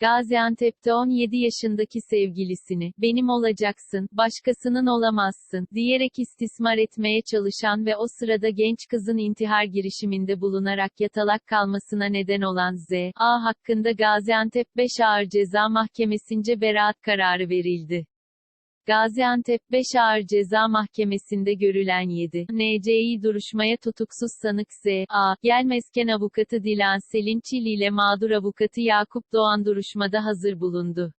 Gaziantep'te 17 yaşındaki sevgilisini, benim olacaksın, başkasının olamazsın, diyerek istismar etmeye çalışan ve o sırada genç kızın intihar girişiminde bulunarak yatalak kalmasına neden olan Z. A hakkında Gaziantep 5 Ağır Ceza Mahkemesince beraat kararı verildi. Gaziantep 5 Ağır Ceza Mahkemesi'nde görülen 7. NC'yi duruşmaya tutuksuz sanık Z. A. Gelmezken avukatı Dilan Selin Çili ile mağdur avukatı Yakup Doğan duruşmada hazır bulundu.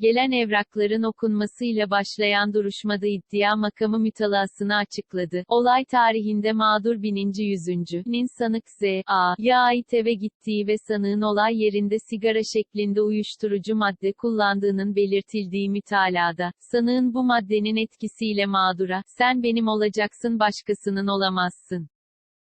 Gelen evrakların okunmasıyla başlayan duruşmada iddia makamı mütalasını açıkladı. Olay tarihinde mağdur bininci yüzüncü, nin sanık Z. A. Ya ait eve gittiği ve sanığın olay yerinde sigara şeklinde uyuşturucu madde kullandığının belirtildiği mütalada, sanığın bu maddenin etkisiyle mağdura, sen benim olacaksın başkasının olamazsın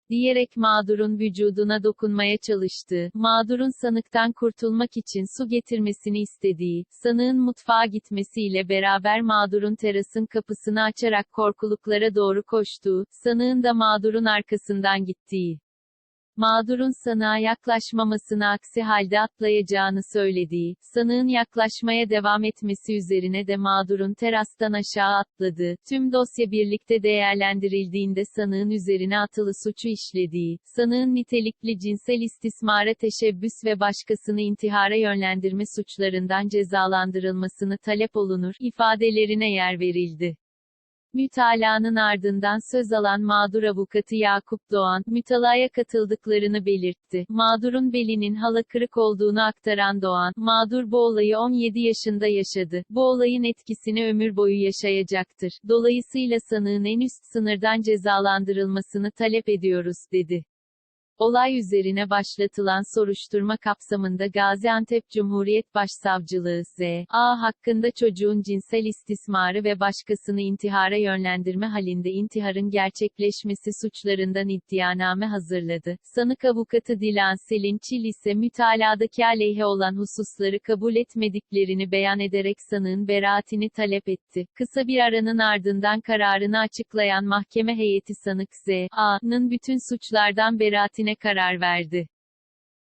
diyerek mağdurun vücuduna dokunmaya çalıştığı, mağdurun sanıktan kurtulmak için su getirmesini istediği, sanığın mutfağa gitmesiyle beraber mağdurun terasın kapısını açarak korkuluklara doğru koştuğu, sanığın da mağdurun arkasından gittiği, mağdurun sanığa yaklaşmamasını aksi halde atlayacağını söylediği, sanığın yaklaşmaya devam etmesi üzerine de mağdurun terastan aşağı atladığı, tüm dosya birlikte değerlendirildiğinde sanığın üzerine atılı suçu işlediği, sanığın nitelikli cinsel istismara teşebbüs ve başkasını intihara yönlendirme suçlarından cezalandırılmasını talep olunur, ifadelerine yer verildi. Mütalanın ardından söz alan mağdur avukatı Yakup Doğan, mütalaya katıldıklarını belirtti. Mağdurun belinin hala kırık olduğunu aktaran Doğan, mağdur bu olayı 17 yaşında yaşadı. Bu olayın etkisini ömür boyu yaşayacaktır. Dolayısıyla sanığın en üst sınırdan cezalandırılmasını talep ediyoruz, dedi. Olay üzerine başlatılan soruşturma kapsamında Gaziantep Cumhuriyet Başsavcılığı Z. A. hakkında çocuğun cinsel istismarı ve başkasını intihara yönlendirme halinde intiharın gerçekleşmesi suçlarından iddianame hazırladı. Sanık avukatı Dilan Selin Çil ise mütaladaki aleyhe olan hususları kabul etmediklerini beyan ederek sanığın beraatini talep etti. Kısa bir aranın ardından kararını açıklayan mahkeme heyeti sanık Z. A.'nın bütün suçlardan beraatine karar verdi.